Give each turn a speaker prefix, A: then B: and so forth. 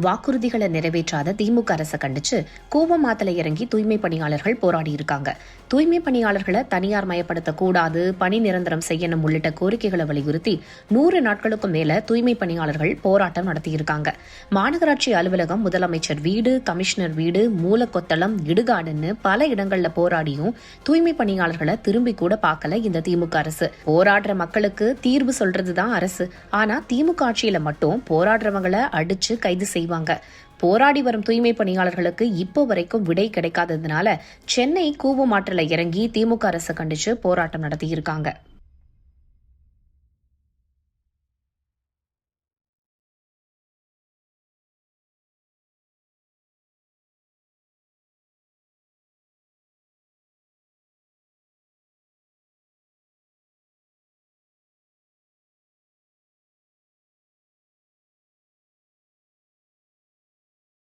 A: வாக்குறுதிகளை நிறைவேற்றாத திமுக அரசை கண்டிச்சு கூவமாத்துல இறங்கி தூய்மை பணியாளர்கள் போராடி இருக்காங்க தூய்மை பணியாளர்களை தனியார் மயப்படுத்தக்கூடாது பணி நிரந்தரம் செய்யணும் உள்ளிட்ட கோரிக்கைகளை வலியுறுத்தி நூறு நாட்களுக்கும் மேல தூய்மை பணியாளர்கள் போராட்டம் நடத்தியிருக்காங்க. மாநகராட்சி அலுவலகம் முதலமைச்சர் வீடு கமிஷனர் வீடு மூலக்கொத்தளம் இடுகாடுன்னு பல இடங்கள்ல போராடியும் தூய்மை பணியாளர்களை திரும்பி கூட பார்க்கல இந்த திமுக அரசு. போராடுற மக்களுக்கு தீர்வு சொல்றதுதான் அரசு. ஆனா திமுக ஆட்சியில மட்டும் போராடுறவங்களை அடிச்சு கைது செய்ய செய்வாங்க. போராடி வரும் தூய்மை பணியாளர்களுக்கு இப்போ வரைக்கும் விடை கிடைக்காததுனால சென்னை கூவமாற்றில் இறங்கி திமுக அரசு கண்டிச்சு போராட்டம் நடத்தியிருக்காங்க.